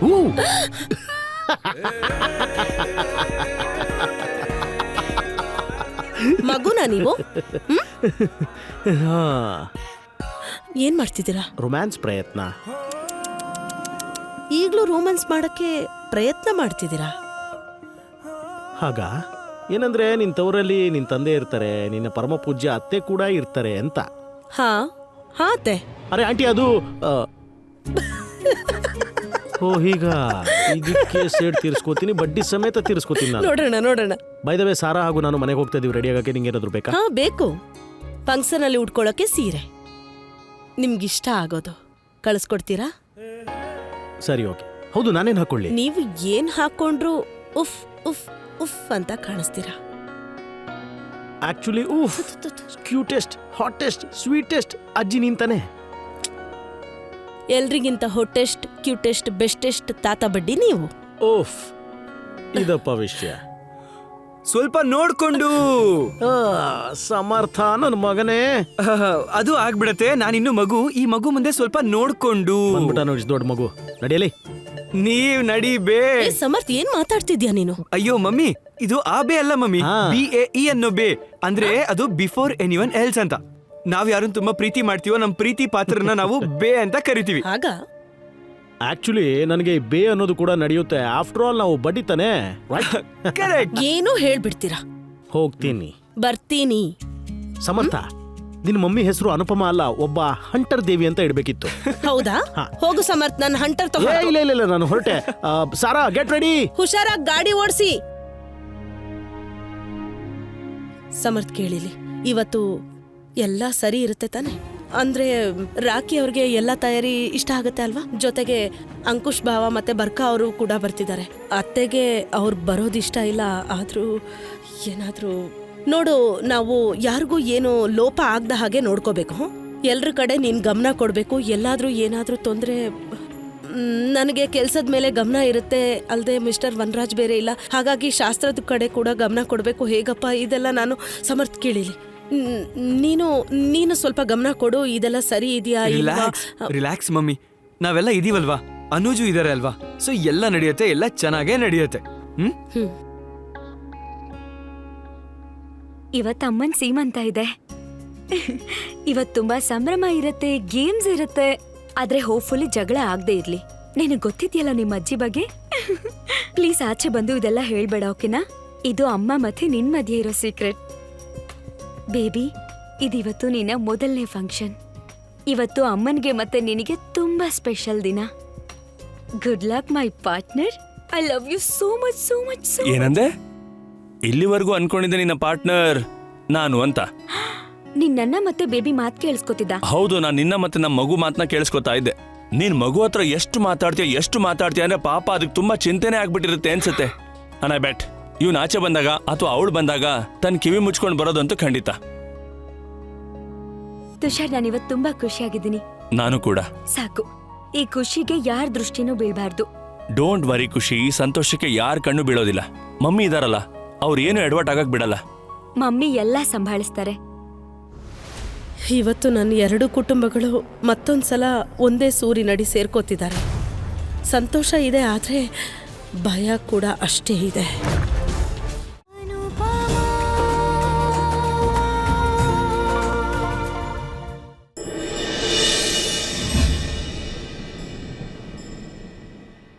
ಮಗುನಾ ನೀವು? ಏನ್ ಮಾಡ್ತಿದ್ದೀರಾ? ರೊಮ್ಯಾನ್ಸ್ ಪ್ರಯತ್ನ. ಈಗ್ಲೂ ರೋಮ್ಯಾನ್ಸ್ ಮಾಡಕ್ಕೆ ಪ್ರಯತ್ನ ಮಾಡ್ತಿದ್ದೀರಾ? ಹಾಗ? ಏನಂದ್ರೆ ನಿನ್ ತವರಲ್ಲಿ ನಿನ್ ತಂದೆ ಇರ್ತಾರೆ ನಿನ್ನ ಪರಮ ಪೂಜ್ಯ ಅತ್ತೆ ಕೂಡ ಇರ್ತಾರೆ ಅಂತ. ಹಾ ಹಾ ಅತ್ತೆ. ಅರೆ ಆಂಟಿ ಅದು ಆ, ಓ ಹೀಗ? ಇದಕ್ಕೆ ಸೇಡ್ ತೀರಿಸ್ಕೋತೀನಿ ಬಡ್ಡಿ ಸಮೇತ ತೀರ್ಸ್ಕೋತೀನಿ ನಾನು. ನೋಡೋಣ ನೋಡೋಣ. ಬೈದವೇ ಸಾರಾ ಹಾಗೂ ನಾನು ಮನೆಗೆ ಹೋಗ್ತಾ ಇದೀವಿ ರೆಡಿ ಆಗಕ್ಕೆ ನಿಂಗೆ ಏನಾದ್ರು ಬೇಕಾ? ಹಾ ಬೇಕು. ಫಂಕ್ಷನ್ ಅಲ್ಲಿ ಉಟ್ಕೊಳ್ಳೋಕೆ ಸೀರೆ. ನಿಮ್ಗಿಷ್ಟ ಆಗೋದು. ಕಳಿಸ್ಕೊಡ್ತೀರಾ? ಸರಿ ಓಕೆ. ಹೌದು ನಾನೇನ್ ಹಾಕೊಳ್ಳಿ? ನೀವು ಏನ್ ಹಾಕೊಂಡ್ರು ಉಫ್ ಉಫ್ ಉಫ್ ಅಂತ ಕಾಣಿಸ್ತೀರಾ? ಆಕ್ಚುಲಿ ಉಫ್. ಕ್ಯೂಟೆಸ್ಟ್ ಹಾಟೆಸ್ಟ್ ಸ್ವೀಟೆಸ್ಟ್ ಅಜ್ಜಿ ನಿಂತಾನೆ ಎಲ್ರಿಗಿಂತ ಹೊಟ್ಟೆಸ್ಟ್ ಕ್ಯೂಟೆಸ್ಟ್ ಬೆಸ್ಟೆಸ್ಟ್ ತಾತ ಬಡ್ಡಿ ನೀವು? ಓಫ್ ಇದಪ್ಪ ವಿಷಯ. ಸ್ವಲ್ಪ ನೋಡ್ಕೊಂಡು. ಆ, ಸಮರ್ಥ ನನ್ ಮಗನೇ. ಅದು ಆಗ್ಬಿಡತ್ತೆ. ನಾನಿನ್ನು ಮಗು ಈ ಮಗು ಮುಂದೆ ಸ್ವಲ್ಪ ನೋಡ್ಕೊಂಡು. ಬಂದ್ಬಿಟ್ಟ ನೋಡಿ ದೊಡ್ಡ ಮಗು. ನಡೆಯಲಿ. ನೀವ್ ನಡಿಬೇ. ಏ ಸಮರ್ಥ್ ಏನ್ ಮಾತಾಡ್ತಿದ್ಯಾ ನೀನು? ಅಯ್ಯೋ ಮಮ್ಮಿ ಇದು ಆ ಬೇ ಅಲ್ಲ ಮಮ್ಮಿ. ಹಾ. ಬಿ ಎ ಇ ಅನ್ನೋ ಬೇ. ಅಂದ್ರೆ ಅದು ಬಿಫೋರ್ ಎನಿವನ್ ಎಲ್ಸ್ ಅಂತ. ನಾವ್ ಯಾರನ್ನ ತುಂಬಾ ಪ್ರೀತಿ ಮಾಡ್ತೀವೋ ನಮ್ ಪ್ರೀತಿ ಪಾತ್ರನ ನಾವು ಬೇ ಅಂತ ಕರಿತೀವಿ. ಆಗ ಆಕ್ಚುಲಿ ನನಗೆ ಈ ಬೇ ಅನ್ನೋದು ಕೂಡ ನಡೆಯುತ್ತೆ. ಆಫ್ಟರ್ ಆಲ್ ನಾವು ಬಡ್ಡಿ ತಾನೆ. ಕರೆಕ್ಟ್ ಏನೋ ಹೇಳ್ಬಿಡ್ತೀರಾ? ಹೋಗ್ತೀನಿ. ಬರ್ತೀನಿ. ಸಮರ್ಥ ನಿನ್ನ ಮಮ್ಮಿ ಹೆಸರು ಅನುಪಮ ಅಲ್ಲ ಒಬ್ಬ ಹಂಟರ್ ದೇವಿ ಅಂತ ಇಡಬೇಕಿತ್ತು. ಹೌದಾ? ಹೋಗು ಸಮರ್ಥ್ ನನ್ನ ಹಂಟರ್ ತಗೋ. ಇಲ್ಲ ಇಲ್ಲ ಇಲ್ಲ ನಾನು ಹೊರಟೆ. ಆ, ಸಾರಾ ಗೆಟ್ ರೆಡಿ ಹುಷಾರಾಗಿ ಗಾಡಿ ಓಡಿಸಿ. ಸಮರ್ಥ್ ಕೇಳಿಲಿ ಇವತ್ತು ಎಲ್ಲ ಸರಿ ಇರುತ್ತೆ ತಾನೆ? ಅಂದ್ರೆ ರಾಖಿ ಅವ್ರಿಗೆ ಎಲ್ಲ ತಯಾರಿ ಇಷ್ಟ ಆಗುತ್ತೆ ಅಲ್ವಾ? ಜೊತೆಗೆ ಅಂಕುಶ್ ಭಾವ ಮತ್ತೆ ಬರ್ಕಾ ಅವರು ಕೂಡ ಬರ್ತಿದ್ದಾರೆ. ಅತ್ತೆಗೆ ಅವ್ರು ಬರೋದು ಇಷ್ಟ ಇಲ್ಲ, ಆದ್ರೂ ಏನಾದ್ರೂ ನೋಡು, ನಾವು ಯಾರಿಗೂ ಏನು ಲೋಪ ಆಗದ ಹಾಗೆ ನೋಡ್ಕೋಬೇಕು ಎಲ್ರ ಕಡೆ ನೀನ್ ಗಮನ ಕೊಡ್ಬೇಕು, ಎಲ್ಲಾದ್ರೂ ಏನಾದ್ರೂ ತೊಂದರೆ ನನಗೆ ಕೆಲಸದ ಮೇಲೆ ಗಮನ ಇರುತ್ತೆ ಅಲ್ಲದೆ ಮಿಸ್ಟರ್ ವನರಾಜ್ ಬೇರೆ ಇಲ್ಲ. ಹಾಗಾಗಿ ಶಾಸ್ತ್ರದ ಕಡೆ ಕೂಡ ಗಮನ ಕೊಡಬೇಕು, ಹೇಗಪ್ಪ ಇದೆಲ್ಲ ನಾನು ಸಮರ್ಥ ಕೇಳಿಲಿ. ನೀನು ನೀನು ಸ್ವಲ್ಪ ಗಮನ ಕೊಡು ಇದೆಲ್ಲ ಸರಿ ಇದೆಯಾ ಇಲ್ವಾ? Relax relax mummy. ನಾವೆಲ್ಲ ಇದೀವಲ್ವಾ? ಅನುಜು ಇದಾರೆ ಅಲ್ವಾ? ಸೊ ಎಲ್ಲ ನಡೆಯುತ್ತೆ ಎಲ್ಲ ಚೆನ್ನಾಗೇ ನಡೆಯುತ್ತೆ. ಹ್ಮ್. ಇವತ್ತು ಅಮ್ಮನ್ ಸೀಮಂತ ಇದೆ. ಇವತ್ ತುಂಬಾ ಸಂಭ್ರಮ ಇರತ್ತೆ ಗೇಮ್ಸ್ ಇರತ್ತೆ. ಆದ್ರೆ ಹೋಪ್ಫುಲಿ ಜಗಳ ಆಗದೆ ಇರ್ಲಿ. ನಿನಗೆ ಗೊತ್ತಿದ್ಯಲ್ಲ ನಿಮ್ಮ ಅಜ್ಜಿ ಬಗ್ಗೆ? ಪ್ಲೀಸ್ ಆಚೆ ಬಂದು ಇದೆಲ್ಲ ಹೇಳ್ಬೇಡ ಓಕೆನಾ ಇದು ಅಮ್ಮ ಮತ್ತೆ ನಿನ್ ಮಧ್ಯೆ ಇರೋ ಸೀಕ್ರೆಟ್ ಬೇಬಿ ಇದಿವತ್ತು ನಿನ್ನ ಮೊದಲನೇ ಫಂಕ್ಷನ್. ಇವತ್ತು ಅಮ್ಮನಿಗೆ ಮತ್ತೆ ನಿನಗೆ ತುಂಬಾ ಸ್ಪೆಷಲ್ ದಿನ. Good luck my partner I love you so much so much so ಏನಂದೆ? ಇಲ್ಲಿವರೆಗೂ ಅನ್ಕೊಂಡಿದ್ದೆ ನಿನ್ನ ಪಾರ್ಟ್ನರ್ ನಾನು ಅಂತ. ನಿನ್ನ ಮತ್ತೆ ಬೇಬಿ ಮಾತ್ ಕೇಳಿಸ್ಕೊತಿದ್ದ? ಹೌದು ನಾನು ನಿನ್ನ ಮತ್ತೆ ನಮ್ಮ ಮಗು ಮಾತನ್ನ ಕೇಳಿಸ್ಕೊತಾ ಇದ್ದೆ. ನೀನ್ ಮಗು ಹತ್ರ ಎಷ್ಟು ಮಾತಾಡ್ತೀಯ ಎಷ್ಟು ಮಾತಾಡ್ತೀಯ ಅಂದ್ರೆ ಪಾಪ ಅದಕ್ಕೆ ತುಂಬಾ ಚಿಂತೆನೆ ಆಗ್ಬಿಟ್ಟಿರುತ್ತೆ ಅನ್ಸುತ್ತೆ. ಅನ ಬೆಟ್ ಇವ್ನ ಆಚೆ ಬಂದಾಗ ಅಥವಾ ಅವಳು ಬಂದಾಗ ತನ್ನ ಕಿವಿ ಮುಚ್ಕೊಂಡು ಬರೋದಂತೂ ಖಂಡಿತ. ತುಷಾರ್ ಇವತ್ತು ತುಂಬಾ ಖುಷಿಯಾಗಿದ್ದೀನಿ. ನಾನು ಕೂಡ. ಸಾಕು. ಈ ಖುಷಿಗೆ ಯಾರ ದೃಷ್ಟಿನೂ ಬೀಳ್ಬಾರ್ದು. ಡೋಂಟ್ ವರಿ ಖುಷಿ ಸಂತೋಷಕ್ಕೆ ಯಾರ ಕಣ್ಣು ಬೀಳೋದಿಲ್ಲ. ಮಮ್ಮಿ ಇದಾರಲ್ಲ ಅವ್ರು ಏನು ಎಡವಟ್ ಆಗಕ್ ಬಿಡಲ್ಲ. ಮಮ್ಮಿ ಎಲ್ಲ ಸಂಭಾಳಿಸ್ತಾರೆ. ಇವತ್ತು ನನ್ನ ಎರಡು ಕುಟುಂಬಗಳು ಮತ್ತೊಂದ್ಸಲ ಒಂದೇ ಸೂರಿನಡಿ ಸೇರ್ಕೋತಿದ್ದಾರೆ. ಸಂತೋಷ ಇದೆ ಆದರೆ ಭಯ ಕೂಡ ಅಷ್ಟೇ ಇದೆ.